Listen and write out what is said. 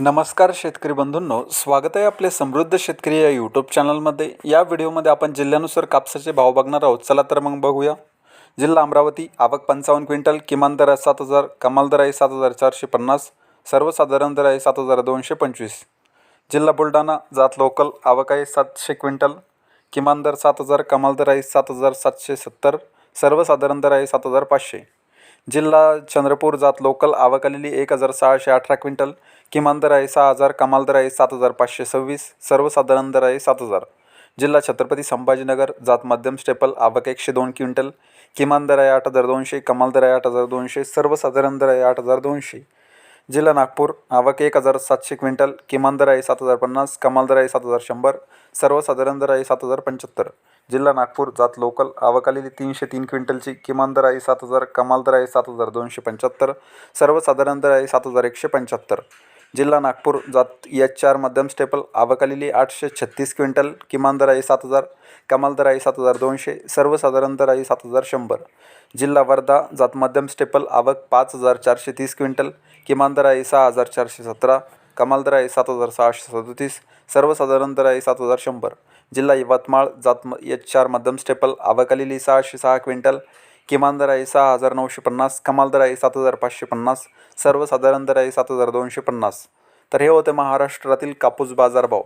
नमस्कार शेतकरी बंधूंनो स्वागत आहे आपले समृद्ध शेतकरी या यूट्यूब चॅनलमध्ये या व्हिडिओमध्ये आपण जिल्ह्यानुसार कापसाचे भाव बघणार आहोत. चला तर मग बघूया. जिल्हा अमरावती आवक पंचावन्न क्विंटल किमान दर आहे सात हजार कमाल दर आहे सात हजार चारशे पन्नास सर्वसाधारण दर आहे सात हजार दोनशे पंचवीस. जिल्हा बुलढाणा जात लोकल आवक आहे सातशे क्विंटल किमान दर सात हजार कमाल दर आहे सात हजार सातशे सत्तर सर्वसाधारण दर आहे सात हजार पाचशे. जिल्हा चंद्रपूर जात लोकल आवक आलेली एक हजार सहाशे अठरा क्विंटल. किमान दर आहे सहा हजार कमाल दर आहे सात हजार पाचशे सव्वीस सर्वसाधारण दर आहे सात हजार. जिल्हा छत्रपती संभाजीनगर जात मध्यम स्टेपल आवक एकशे दोन क्विंटल. किमान दर आहे आठ हजार दोनशे कमाल दर आहे आठ हजार दोनशे सर्वसाधारण दर आहे आठ हजार दोनशे. जिल्हा नागपूर आवक एक हजार सातशे क्विंटल. किमान दर आहे सात हजार पन्नास कमाल दर आहे सात हजार शंभर सर्वसाधारण दर आहे सात हजार पंच्याहत्तर. जिल्हा नागपूर जात लोकल. आवक तीनशे तीन क्विंटलची. किमान दर आहे सात हजार कमाल दर आहे सात हजार दोनशे पंच्याहत्तर सर्वसाधारण दर आहे सात हजार एकशे पंच्याहत्तर. जिल्हा नागपूर जात एच चार मध्यम स्टेपल. आवकालेली आठशे छत्तीस क्विंटल. किमान दर आहे सात हजार कमाल दर आहे सात हजार दोनशे सर्वसाधारण दर आहे सात हजार शंभर. जिल्हा वर्धा जात मध्यम स्टेपल. आवक पाच हजार चारशे तीस क्विंटल. किमान दर आहे सहा हजार चारशे सतरा. कमाल दर आहे सात हजार सहाशे सदोतीस सर्वसाधारण दर आहे सात हजार शंभर. जिल्हा यवतमाळ जात एच चार मध्यम स्टेपल आवक सहाशे सहा क्विंटल किमान दर आहे सहा हजार नऊशे पन्नास कमाल दर आहे सात हजार पाचशे पन्नास सर्वसाधारण दर आहे सात हजार दोनशे पन्नास. तर हे होते महाराष्ट्रातील कापूस बाजारभाव.